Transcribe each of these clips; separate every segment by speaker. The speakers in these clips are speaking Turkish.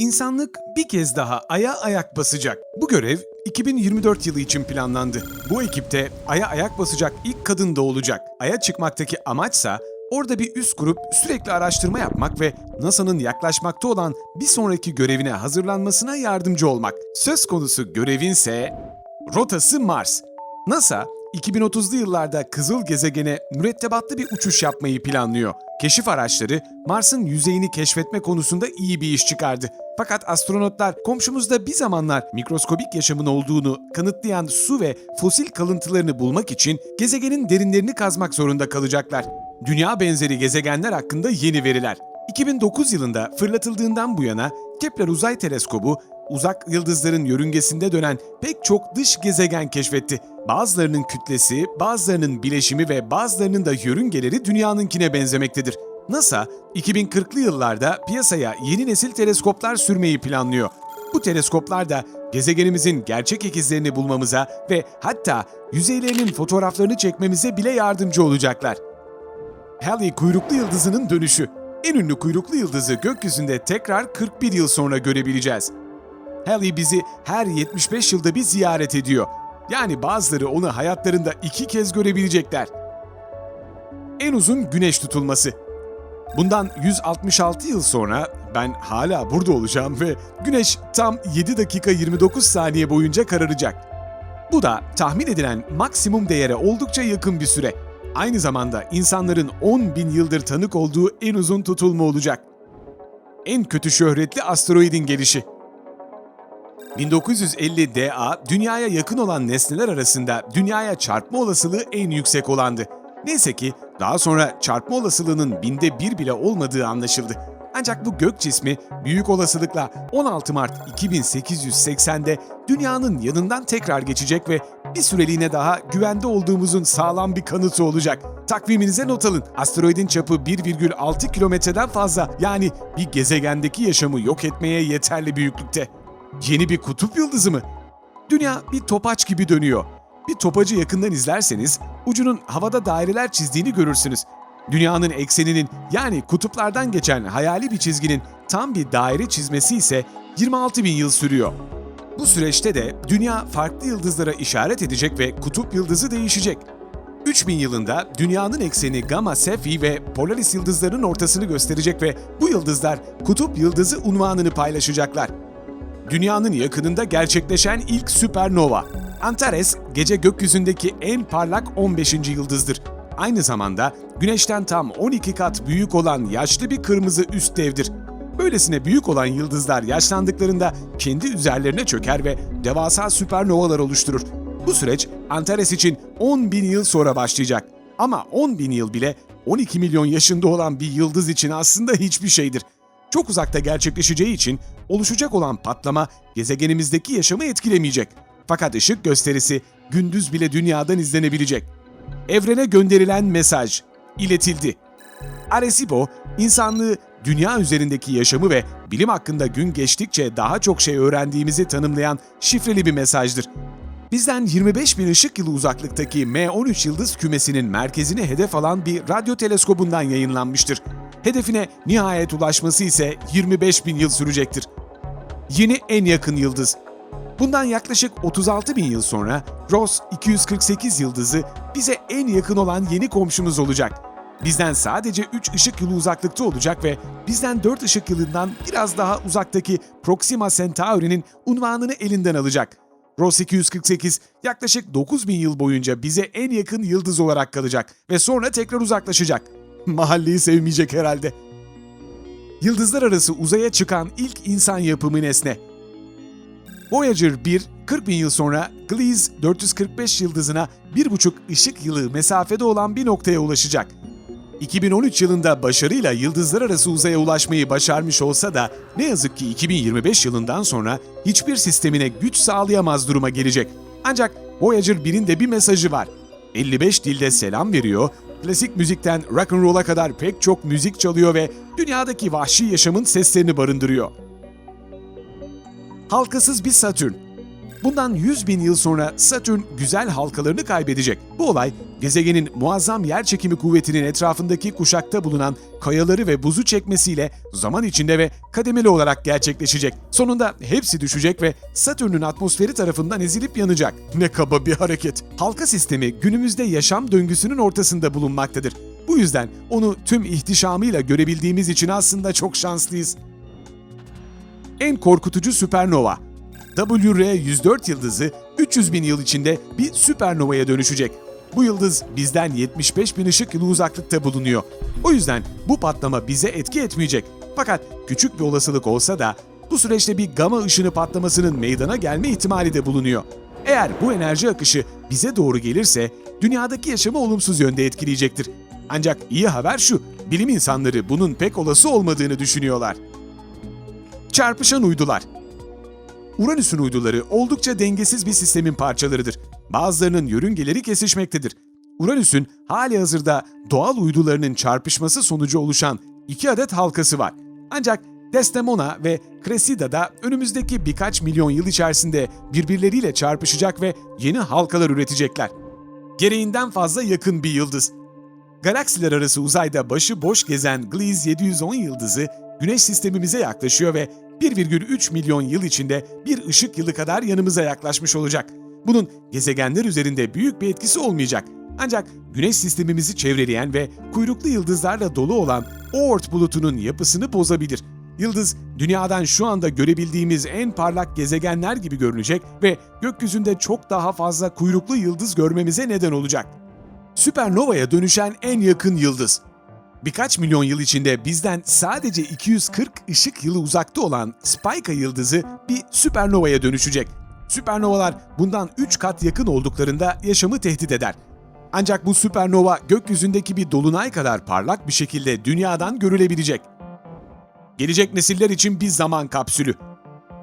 Speaker 1: İnsanlık bir kez daha Ay'a ayak basacak. Bu görev 2024 yılı için planlandı. Bu ekipte Ay'a ayak basacak ilk kadın da olacak. Ay'a çıkmaktaki amaçsa orada bir üst kurup sürekli araştırma yapmak ve NASA'nın yaklaşmakta olan bir sonraki görevine hazırlanmasına yardımcı olmak. Söz konusu görevinse rotası Mars. NASA 2030'lu yıllarda Kızıl Gezegen'e mürettebatlı bir uçuş yapmayı planlıyor. Keşif araçları Mars'ın yüzeyini keşfetme konusunda iyi bir iş çıkardı. Fakat astronotlar komşumuzda bir zamanlar mikroskobik yaşamın olduğunu kanıtlayan su ve fosil kalıntılarını bulmak için gezegenin derinlerini kazmak zorunda kalacaklar. Dünya benzeri gezegenler hakkında yeni veriler. 2009 yılında fırlatıldığından bu yana Kepler Uzay Teleskobu uzak yıldızların yörüngesinde dönen pek çok dış gezegen keşfetti. Bazılarının kütlesi, bazılarının bileşimi ve bazılarının da yörüngeleri dünyanınkine benzemektedir. NASA, 2040'lı yıllarda piyasaya yeni nesil teleskoplar sürmeyi planlıyor. Bu teleskoplar da gezegenimizin gerçek ikizlerini bulmamıza ve hatta yüzeylerinin fotoğraflarını çekmemize bile yardımcı olacaklar. Halley kuyruklu yıldızının dönüşü. En ünlü kuyruklu yıldızı gökyüzünde tekrar 41 yıl sonra görebileceğiz. Halley bizi her 75 yılda bir ziyaret ediyor. Yani bazıları onu hayatlarında iki kez görebilecekler. En uzun güneş tutulması. Bundan 166 yıl sonra ben hala burada olacağım ve güneş tam 7 dakika 29 saniye boyunca kararacak. Bu da tahmin edilen maksimum değere oldukça yakın bir süre. Aynı zamanda insanların 10 bin yıldır tanık olduğu en uzun tutulma olacak. En kötü şöhretli asteroidin gelişi. 1950 DA, dünyaya yakın olan nesneler arasında dünyaya çarpma olasılığı en yüksek olandı. Neyse ki daha sonra çarpma olasılığının binde bir bile olmadığı anlaşıldı. Ancak bu gök cismi büyük olasılıkla 16 Mart 2880'de dünyanın yanından tekrar geçecek ve bir süreliğine daha güvende olduğumuzun sağlam bir kanıtı olacak. Takviminize not alın. Asteroidin çapı 1,6 kilometreden fazla yani bir gezegendeki yaşamı yok etmeye yeterli büyüklükte. Yeni bir kutup yıldızı mı? Dünya bir topaç gibi dönüyor. Bir topacı yakından izlerseniz ucunun havada daireler çizdiğini görürsünüz. Dünyanın ekseninin yani kutuplardan geçen hayali bir çizginin tam bir daire çizmesi ise 26 bin yıl sürüyor. Bu süreçte de dünya farklı yıldızlara işaret edecek ve kutup yıldızı değişecek. 3000 yılında dünyanın ekseni Gamma Cephei ve Polaris yıldızlarının ortasını gösterecek ve bu yıldızlar kutup yıldızı unvanını paylaşacaklar. Dünyanın yakınında gerçekleşen ilk süpernova. Antares, gece gökyüzündeki en parlak 15. yıldızdır. Aynı zamanda Güneş'ten tam 12 kat büyük olan yaşlı bir kırmızı üst devdir. Böylesine büyük olan yıldızlar yaşlandıklarında kendi üzerlerine çöker ve devasa süpernovalar oluşturur. Bu süreç Antares için 10 bin yıl sonra başlayacak. Ama 10 bin yıl bile 12 milyon yaşında olan bir yıldız için aslında hiçbir şeydir. Çok uzakta gerçekleşeceği için oluşacak olan patlama gezegenimizdeki yaşamı etkilemeyecek. Fakat ışık gösterisi gündüz bile dünyadan izlenebilecek. Evrene gönderilen mesaj iletildi. Arecibo, insanlığı, dünya üzerindeki yaşamı ve bilim hakkında gün geçtikçe daha çok şey öğrendiğimizi tanımlayan şifreli bir mesajdır. Bizden 25 bin ışık yılı uzaklıktaki M13 yıldız kümesinin merkezini hedef alan bir radyo teleskobundan yayınlanmıştır. Hedefine nihayet ulaşması ise 25 bin yıl sürecektir. Yeni en yakın yıldız. Bundan yaklaşık 36 bin yıl sonra Ross 248 yıldızı bize en yakın olan yeni komşumuz olacak. Bizden sadece 3 ışık yılı uzaklıkta olacak ve bizden 4 ışık yılından biraz daha uzaktaki Proxima Centauri'nin unvanını elinden alacak. Ross 248 yaklaşık 9000 yıl boyunca bize en yakın yıldız olarak kalacak ve sonra tekrar uzaklaşacak. Mahalleyi sevmeyecek herhalde. Yıldızlar arası uzaya çıkan ilk insan yapımı nesne. Voyager 1, 40 bin yıl sonra Gliese 445 yıldızına 1,5 ışık yılı mesafede olan bir noktaya ulaşacak. 2013 yılında başarıyla yıldızlar arası uzaya ulaşmayı başarmış olsa da ne yazık ki 2025 yılından sonra hiçbir sistemine güç sağlayamaz duruma gelecek. Ancak Voyager 1'in de bir mesajı var. 55 dilde selam veriyor, klasik müzikten rock and roll'a kadar pek çok müzik çalıyor ve dünyadaki vahşi yaşamın seslerini barındırıyor. Halkasız bir Satürn. Bundan 100 bin yıl sonra Satürn güzel halkalarını kaybedecek. Bu olay gezegenin muazzam yer çekimi kuvvetinin etrafındaki kuşakta bulunan kayaları ve buzu çekmesiyle zaman içinde ve kademeli olarak gerçekleşecek. Sonunda hepsi düşecek ve Satürn'ün atmosferi tarafından ezilip yanacak. Ne kaba bir hareket. Halka sistemi günümüzde yaşam döngüsünün ortasında bulunmaktadır. Bu yüzden onu tüm ihtişamıyla görebildiğimiz için aslında çok şanslıyız. En korkutucu süpernova. WR104 yıldızı 300 bin yıl içinde bir süpernovaya dönüşecek. Bu yıldız bizden 75 bin ışık yılı uzaklıkta bulunuyor. O yüzden bu patlama bize etki etmeyecek. Fakat küçük bir olasılık olsa da bu süreçte bir gama ışını patlamasının meydana gelme ihtimali de bulunuyor. Eğer bu enerji akışı bize doğru gelirse dünyadaki yaşamı olumsuz yönde etkileyecektir. Ancak iyi haber şu, bilim insanları bunun pek olası olmadığını düşünüyorlar. Çarpışan uydular Uranüs'ün uyduları oldukça dengesiz bir sistemin parçalarıdır. Bazılarının yörüngeleri kesişmektedir. Uranüs'ün hali hazırda doğal uydularının çarpışması sonucu oluşan iki adet halkası var. Ancak Desdemona ve Cressida da önümüzdeki birkaç milyon yıl içerisinde birbirleriyle çarpışacak ve yeni halkalar üretecekler. Gereğinden fazla yakın bir yıldız. Galaksiler arası uzayda başı boş gezen Gliese 710 yıldızı Güneş sistemimize yaklaşıyor ve 1,3 milyon yıl içinde bir ışık yılı kadar yanımıza yaklaşmış olacak. Bunun gezegenler üzerinde büyük bir etkisi olmayacak. Ancak Güneş sistemimizi çevreleyen ve kuyruklu yıldızlarla dolu olan Oort bulutunun yapısını bozabilir. Yıldız, dünyadan şu anda görebildiğimiz en parlak gezegenler gibi görünecek ve gökyüzünde çok daha fazla kuyruklu yıldız görmemize neden olacak. Süpernova'ya dönüşen en yakın yıldız. Birkaç milyon yıl içinde bizden sadece 240 ışık yılı uzakta olan Spica yıldızı bir süpernovaya dönüşecek. Süpernovalar bundan 3 kat yakın olduklarında yaşamı tehdit eder. Ancak bu süpernova gökyüzündeki bir dolunay kadar parlak bir şekilde dünyadan görülebilecek. Gelecek nesiller için bir zaman kapsülü.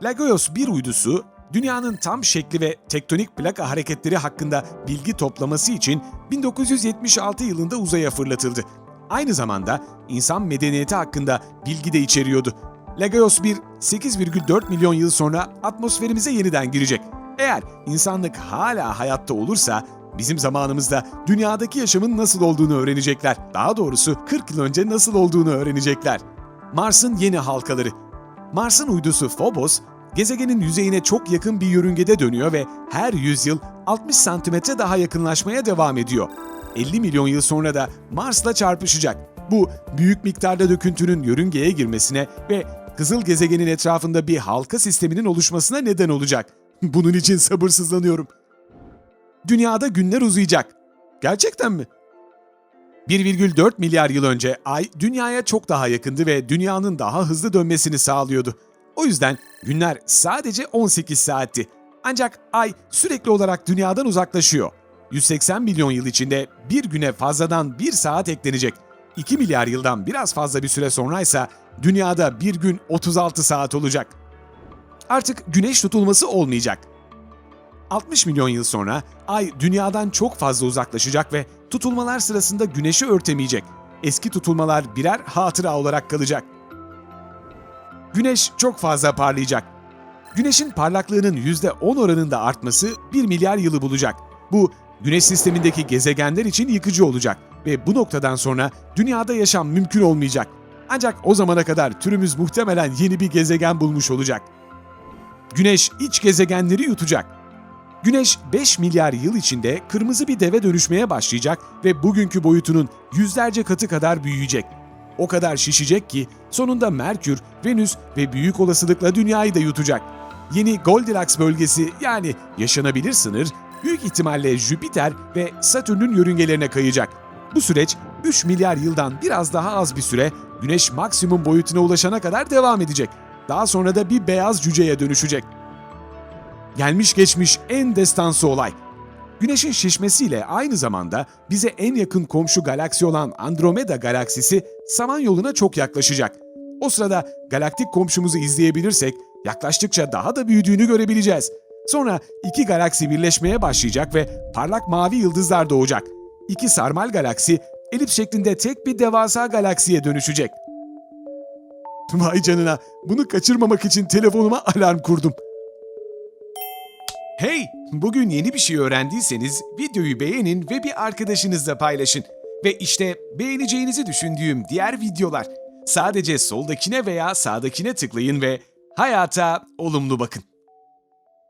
Speaker 1: Lagos 1 uydusu, dünyanın tam şekli ve tektonik plaka hareketleri hakkında bilgi toplaması için 1976 yılında uzaya fırlatıldı. Aynı zamanda insan medeniyeti hakkında bilgi de içeriyordu. Lagos 1, 8,4 milyon yıl sonra atmosferimize yeniden girecek. Eğer insanlık hala hayatta olursa bizim zamanımızda dünyadaki yaşamın nasıl olduğunu öğrenecekler. Daha doğrusu 40 yıl önce nasıl olduğunu öğrenecekler. Mars'ın yeni halkaları. Mars'ın uydusu Phobos, gezegenin yüzeyine çok yakın bir yörüngede dönüyor ve her 100 yıl 60 santimetre daha yakınlaşmaya devam ediyor. 50 milyon yıl sonra da Mars'la çarpışacak. Bu büyük miktarda döküntünün yörüngeye girmesine ve kızıl gezegenin etrafında bir halka sisteminin oluşmasına neden olacak. Bunun için sabırsızlanıyorum. Dünyada günler uzayacak. Gerçekten mi? 1,4 milyar yıl önce Ay dünyaya çok daha yakındı ve dünyanın daha hızlı dönmesini sağlıyordu. O yüzden günler sadece 18 saatti. Ancak Ay sürekli olarak dünyadan uzaklaşıyor. 180 milyon yıl içinde bir güne fazladan bir saat eklenecek. 2 milyar yıldan biraz fazla bir süre sonraysa dünyada bir gün 36 saat olacak. Artık güneş tutulması olmayacak. 60 milyon yıl sonra Ay dünyadan çok fazla uzaklaşacak ve tutulmalar sırasında güneşi örtemeyecek. Eski tutulmalar birer hatıra olarak kalacak. Güneş çok fazla parlayacak. Güneşin parlaklığının %10 oranında artması 1 milyar yılı bulacak. Bu Güneş sistemindeki gezegenler için yıkıcı olacak ve bu noktadan sonra dünyada yaşam mümkün olmayacak. Ancak o zamana kadar türümüz muhtemelen yeni bir gezegen bulmuş olacak. Güneş iç gezegenleri yutacak. Güneş 5 milyar yıl içinde kırmızı bir deve dönüşmeye başlayacak ve bugünkü boyutunun yüzlerce katı kadar büyüyecek. O kadar şişecek ki sonunda Merkür, Venüs ve büyük olasılıkla Dünya'yı da yutacak. Yeni Goldilocks bölgesi yani yaşanabilir sınır büyük ihtimalle Jüpiter ve Satürn'ün yörüngelerine kayacak. Bu süreç 3 milyar yıldan biraz daha az bir süre Güneş maksimum boyutuna ulaşana kadar devam edecek. Daha sonra da bir beyaz cüceye dönüşecek. Gelmiş geçmiş en destansı olay. Güneşin şişmesiyle aynı zamanda bize en yakın komşu galaksi olan Andromeda galaksisi Samanyolu'na çok yaklaşacak. O sırada galaktik komşumuzu izleyebilirsek yaklaştıkça daha da büyüdüğünü görebileceğiz. Sonra iki galaksi birleşmeye başlayacak ve parlak mavi yıldızlar doğacak. İki sarmal galaksi elips şeklinde tek bir devasa galaksiye dönüşecek. Vay canına, bunu kaçırmamak için telefonuma alarm kurdum. Hey! Bugün yeni bir şey öğrendiyseniz videoyu beğenin ve bir arkadaşınızla paylaşın. Ve işte beğeneceğinizi düşündüğüm diğer videolar. Sadece soldakine veya sağdakine tıklayın ve hayata olumlu bakın.